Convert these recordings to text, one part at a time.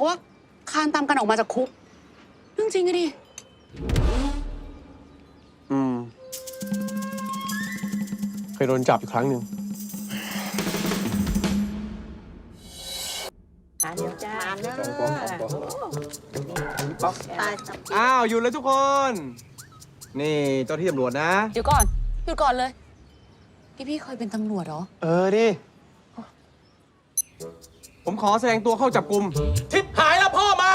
บอกว่าคานตามกันออกมาจากคุกเรื่องจริงอะดิ อืม เคยโดนจับอยู่ครั้งหนึ่งอะเดี๋ยวจ้าเนอะตายจับอ้าวอยู่เลยทุกคน นี่เจ้าที่ตำรวจนะ เดี๋ยวก่อนหยุดก่อนเลย พี่พี่เคยเป็นตำรวจเหรอ เออดิ ผมขอแสดงตัวเข้าจับกลุ่มทิปหายแล้วพ่อมา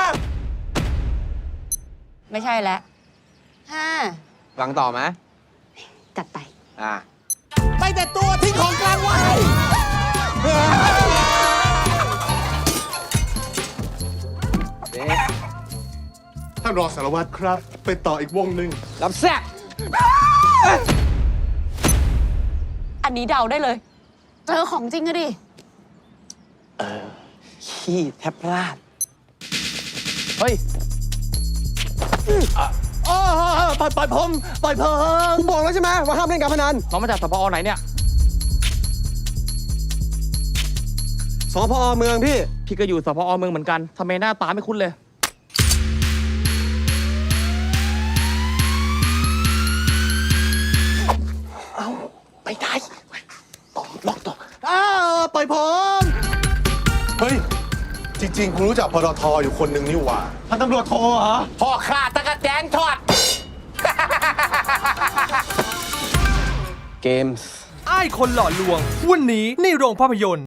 ไม่ใช่แล้วฮ่าฟังต่อไหมจัดไป อ่าไปแต่ตัวทิ้งของกลางไว้เด็กท่านรองสารวัตรครับ ไปต่ออีกวงหนึ่งรับแซ่บอันนี้เดาได้เลย เจอของจริงอะดิ ขี้แทบพลาด เฮ้ยโอ้ปล่อยปล่อยผมปล่อยผมผมบอกแล้วใช่ไหมว่าห้ามเล่นการพนันน้องมาจากสพอไหนเนี่ย สพเมืองพี่ พี่ก็อยู่สพอเมืองเหมือนกันทำไมหน้าตาไม่คุ้นเลย เอาไปได้ต่อล็อกต่ออ้าวปล่อยผมเฮ้ย จริง ๆ คุณรู้จักพรทอยู่คนหนึ่งนี่หว่า พันตำรวจโทรเหรอ พ่อข้าตะกะแตนทอด เกมส์ อ้ายคนหล่อลวง วันนี้ในโรงภาพยนตร์